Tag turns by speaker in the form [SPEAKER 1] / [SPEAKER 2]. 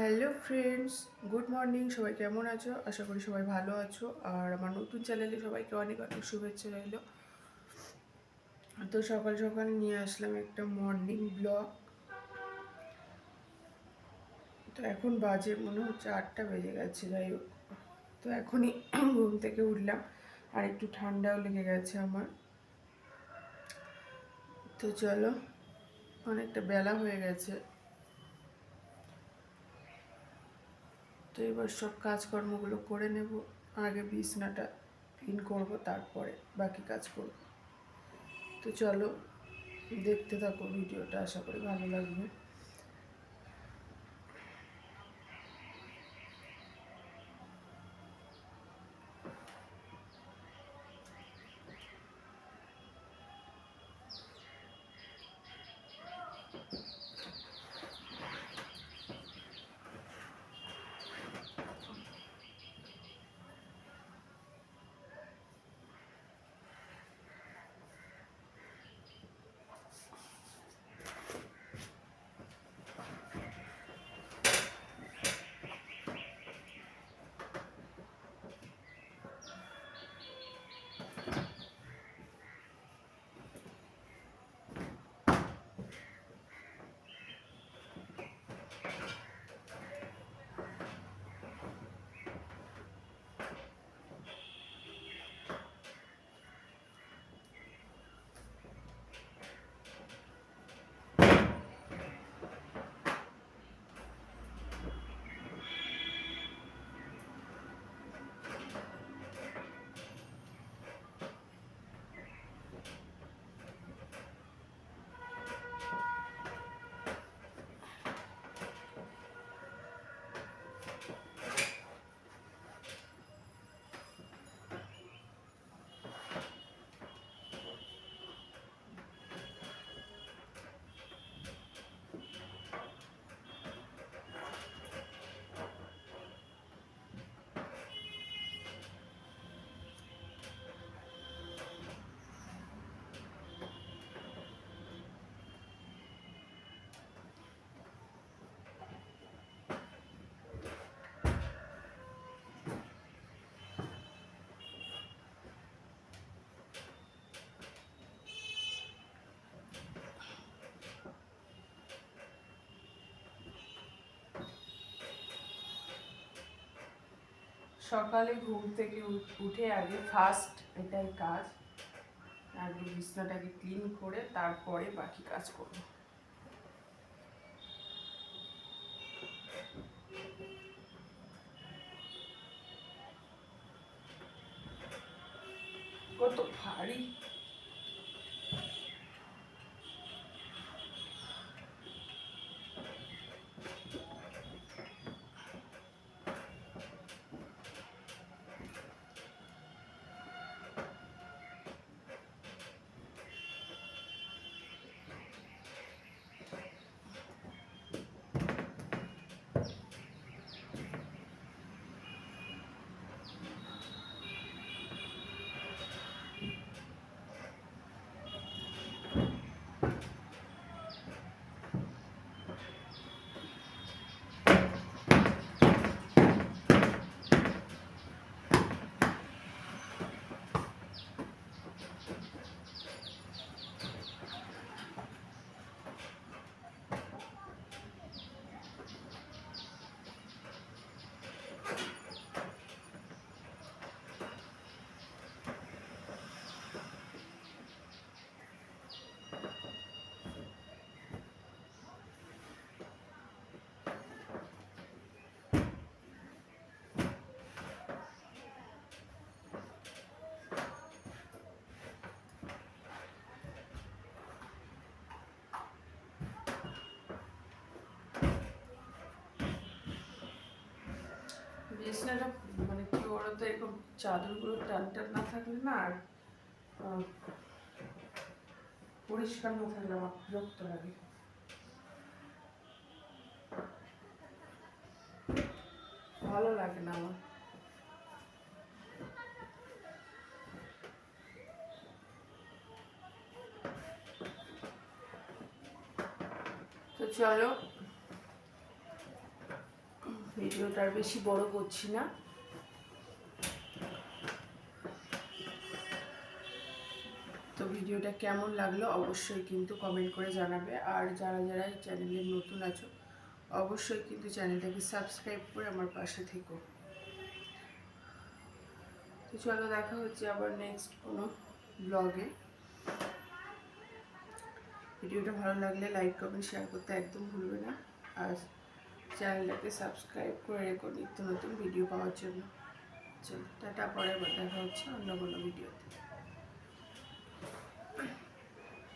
[SPEAKER 1] Hello friends, good morning, সবাই কেমন আছো? আশা করি সবাই ভালো আছো। আর আমার নতুন চ্যানেলে সবাইকে অনেক অনেক শুভেচ্ছা রইল। তো সকাল সকাল নিয়ে আসলাম একটা মর্নিং ব্লগ। তো এখন বাজে, মনে হচ্ছে আটটা বেজে গেছে, যাই হোক। তো এখনই ঘুম থেকে উঠলাম, আর একটু ঠান্ডাও লেগে গেছে আমার। তো চলো, অনেকটা বেলা হয়ে গেছে। তো এবার সব কাজকর্মগুলো করে নেব। আগে বিছনাটা ক্লিন করব, তারপরে বাকি কাজ করব। তো চলো, দেখতে থাকো ভিডিওটা, আশা করি ভালো লাগবে। সকালে ঘুম থেকে উঠে আগে ফার্স্ট এটাই কাজ, আগে বিছনাটাকে ক্লিন করে তারপরে বাকি কাজ করব। কত ভারী। বিছনাটা মানে কি বলতো, এরকম চাদরগুলো টান টান না থাকলে না আর পরিষ্কার না থাকলে আমার বিরক্ত লাগে। ভালো লাগে না আমার। তো চলো ভিডিওটা আর বেশি বড় করছি না। তো ভিডিওটা কেমন লাগল অবশ্যই কিন্তু কমেন্ট করে জানাবে। আর যারা যারা এই চ্যানেলে নতুন আছো, অবশ্যই কিন্তু চ্যানেলটাকে সাবস্ক্রাইব করে আমার পাশে থেকো। তো চলো দেখা হচ্ছে আবার নেক্সট কোনো ব্লগে ভিডিওটা ভালো লাগলে লাইক কমেন্ট শেয়ার করতে একদম ভুলবে না। আর চ্যানেলটাকে সাবস্ক্রাইব করে রেখো নিত্য নতুন ভিডিও পাওয়ার জন্য। চলো, টাটা পরে দেখা হচ্ছে অন্য কোনো ভিডিওতে।